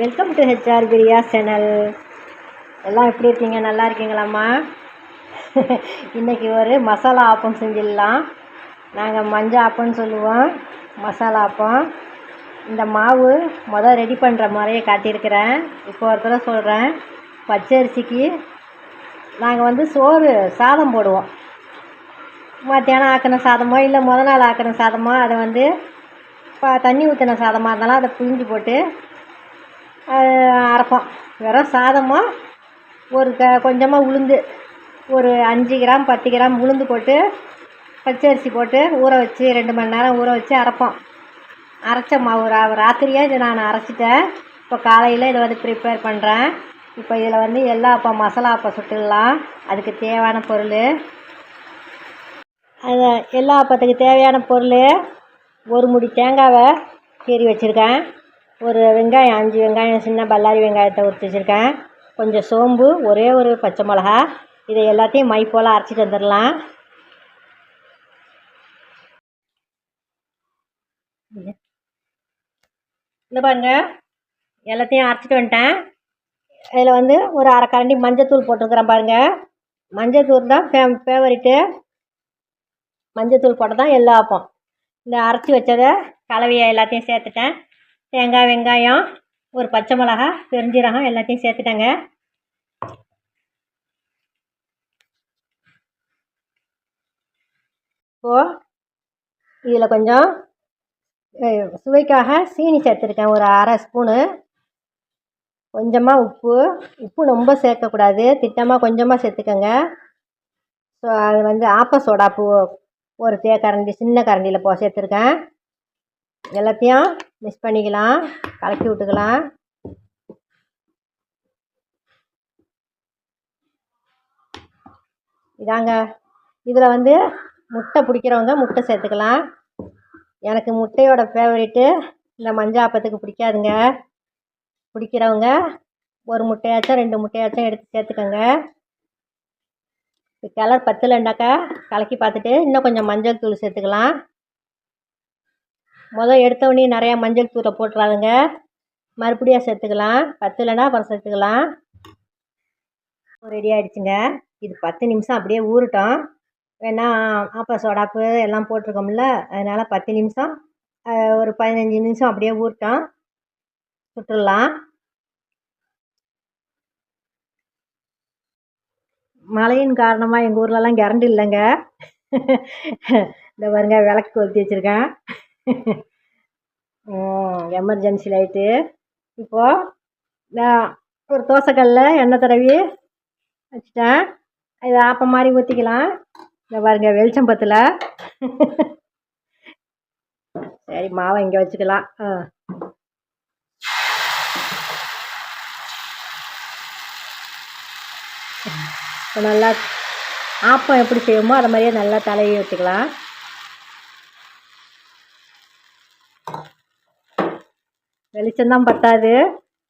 Welcome to HR Priya channel எல்லாம் எப்படி இருக்கீங்க? நல்லா இருக்கீங்களாம்மா? இன்றைக்கி ஒரு மசாலா ஆப்பம் செஞ்சிடலாம். நாங்கள் மஞ்சள் ஆப்பம்னு சொல்லுவோம். மசாலா ஆப்பம் இந்த மாவு மொதல் ரெடி பண்ணுற முறையை காட்டியிருக்கிறேன். இப்போ ஒரு தடவை சொல்கிறேன் பச்சரிசிக்கு நாங்கள் வந்து சோறு சாதம் போடுவோம். மத்தியானம் ஆக்கின சாதமோ இல்லை முத நாள் ஆக்கின சாதமோ அதை வந்து இப்போ தண்ணி ஊற்றின சாதமாக இருந்தாலும் அதை புழிஞ்சு போட்டு அரைப்போம். வெறும் சாதமும் ஒரு க கொஞ்சமாக உளுந்து ஒரு அஞ்சு கிராம் பத்து கிராம் உளுந்து போட்டு பச்சரிசி போட்டு ஊற வச்சு ரெண்டு மணி நேரம் ஊற வச்சு அரைப்போம். அரைச்ச மாவு ரா ராத்திரியே இதை நான் அரைச்சிட்டேன். இப்போ காலையில் இதை வந்து ப்ரிப்பேர் பண்ணுறேன் இப்போ இதில் வந்து எல்லா அப்போ மசாலா அப்போ சுட்டுடலாம். அதுக்கு தேவையான பொருள். அது எல்லா அப்பத்துக்கு தேவையான பொருள். ஒரு முடி தேங்காவை கீறி வச்சுருக்கேன். ஒரு வெங்காயம் அஞ்சு வெங்காயம் சின்ன பல்லாரி வெங்காயத்தை உரித்து வச்சுருக்கேன். கொஞ்சம் சோம்பு ஒரே ஒரு பச்சை மிளகா. இதை எல்லாத்தையும் மை போல் அரைச்சிட்டு வந்துடலாம். இந்த பாருங்க எல்லாத்தையும் அரைச்சிட்டு வந்துட்டேன். இதில் வந்து ஒரு அரை கரண்டி மஞ்சத்தூள் போட்டிருக்கிறேன் பாருங்கள் மஞ்சத்தூள் தான் ஃபே ஃபேவரிட்டு மஞ்சத்தூள் போட்டு தான் எல்லாம் ஆப்பம் இந்த அரைச்சி வச்சதை கலவையை எல்லாத்தையும் சேர்த்துட்டேன். தேங்காய் வெங்காயம் ஒரு பச்சை மிளகா பெருஞ்சீரகம் எல்லாத்தையும் சேர்த்துட்டேங்க. இப்போது இதில் கொஞ்சம் சுவைக்காக சீனி சேர்த்துருக்கேன். ஒரு அரை ஸ்பூனு. கொஞ்சமாக உப்பு. உப்பு ரொம்ப சேர்க்கக்கூடாது. திட்டமாக கொஞ்சமாக சேர்த்துக்கோங்க. ஸோ அது வந்து ஆப்ப சோடாப்பு ஒரு தேக்கரண்டி சின்ன கரண்டியில் போ சேர்த்துருக்கேன். எல்லாத்தையும் மிக்ஸ் பண்ணிக்கலாம். கலக்கி விட்டுக்கலாம். இதாங்க. இதில் வந்து முட்டை பிடிக்கிறவங்க முட்டை சேர்த்துக்கலாம். எனக்கு முட்டையோட ஃபேவரெட்டு இந்த மஞ்சள் ஆப்பத்துக்கு பிடிக்காதுங்க. பிடிக்கிறவங்க ஒரு முட்டையாச்சும் ரெண்டு முட்டையாச்சும் எடுத்து சேர்த்துக்கோங்க. கலர் பத்தலைண்டாக்கா கலக்கி பார்த்துட்டு இன்னும் கொஞ்சம் மஞ்சள் தூள் சேர்த்துக்கலாம். முதல் எடுத்தவொடனே நிறையா மஞ்சள் தூளை போட்டுறாதுங்க மறுபடியும் சேர்த்துக்கலாம். பத்தலைன்னா அப்புறம் சேர்த்துக்கலாம். ரெடி ஆகிடுச்சுங்க இது பத்து நிமிஷம் அப்படியே ஊறட்டும். வேணா ஆப்பா சோடாப்பு எல்லாம் போட்டிருக்கோம்ல அதனால் பத்து நிமிஷம் ஒரு பதினஞ்சு நிமிஷம் அப்படியே ஊறட்டும். சுட்டுடலாம். மழையின் காரணமாக எங்கள் ஊர்லலாம் கரண்ட் இல்லைங்க. இந்த பாருங்க விளக்கு கொளுத்தி வச்சுருக்கேன். எமர்ஜென்சி லைட்டு இப்போது நான் ஒரு தோசைக்கல்ல எண்ணெய் தடவி வச்சுட்டேன். இது ஆப்பம் மாதிரி ஊற்றிக்கலாம் இந்த பாருங்க வெளிச்சம் பத்தில். சரி மாவை இங்கே வச்சுக்கலாம். ஆ. இப்போ நல்லா ஆப்பம் எப்படி செய்வோமோ அதை மாதிரியே நல்லா தலையை வச்சுக்கலாம் வெளிச்சம்தான் பத்தாது.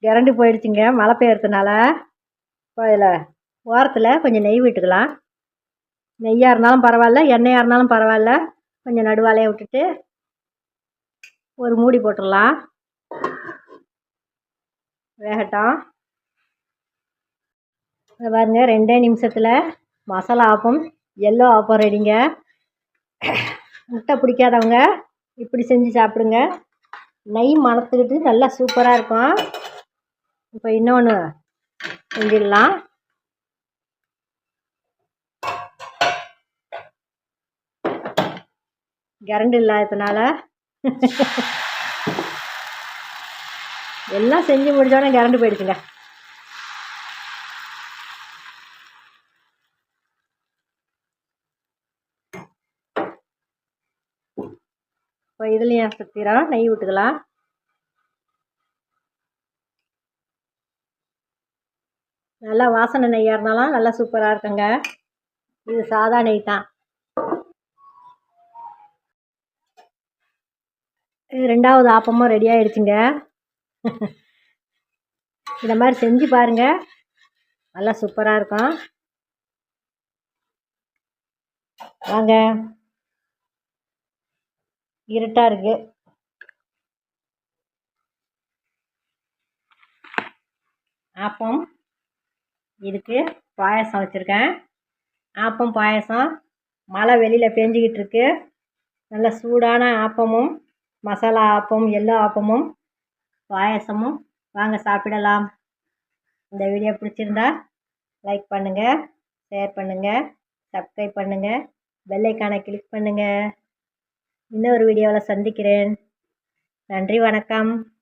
கரண்டி போயிடுச்சுங்க மழை பெய்யறதுனால. இப்போ இதில் ஓரத்தில் கொஞ்சம் நெய் விட்டுக்கலாம். நெய்யாக இருந்தாலும் பரவாயில்ல எண்ணெயாக இருந்தாலும் பரவாயில்ல. கொஞ்சம் நடுவாலையை விட்டுட்டு ஒரு மூடி போட்டுடலாம். வேகட்டும். இதை பாருங்க ரெண்டே நிமிஷத்தில் மசாலா ஆப்பம் எல்லோ ஆப்பம் ரெடிங்க முட்டை பிடிக்காதவங்க இப்படி செஞ்சு சாப்பிடுங்க. நெய் மணத்துக்கிட்டு நல்லா சூப்பராக இருக்கும். இப்போ இன்னொன்று செஞ்சிடலாம் கரண்ட் இல்லாததுனால எல்லாம் செஞ்சு முடிஞ்சோடனே கரண்ட் போயிடுச்சுங்க. இப்போ இதுலேயும் சுற்றிடும் நெய் விட்டுக்கலாம் நல்லா வாசனை நெய்யாக இருந்தாலும் நல்லா சூப்பராக இருக்குங்க. இது சாதா நெய் தான். இது ரெண்டாவது ஆப்பமும் ரெடி ஆகிடுச்சுங்க இந்த மாதிரி செஞ்சு பாருங்க. நல்லா சூப்பராக இருக்கும். வாங்க. இருட்டாக இருக்குது ஆப்பம். இதுக்கு பாயாசம் வச்சுருக்கேன். ஆப்பம் பாயாசம். மழை வெளியில் பெஞ்சிக்கிட்டு இருக்கு. நல்ல சூடான ஆப்பமும் மசாலா ஆப்பம் எல்லா ஆப்பமும் பாயாசமும். வாங்க சாப்பிடலாம். இந்த வீடியோ பிடிச்சிருந்தா லைக் பண்ணுங்கள் ஷேர் பண்ணுங்கள் சப்ஸ்கிரைப் பண்ணுங்கள் பெல்லைக்கானை கிளிக் பண்ணுங்கள் இன்னொரு வீடியோவில் சந்திக்கிறேன். நன்றி வணக்கம்.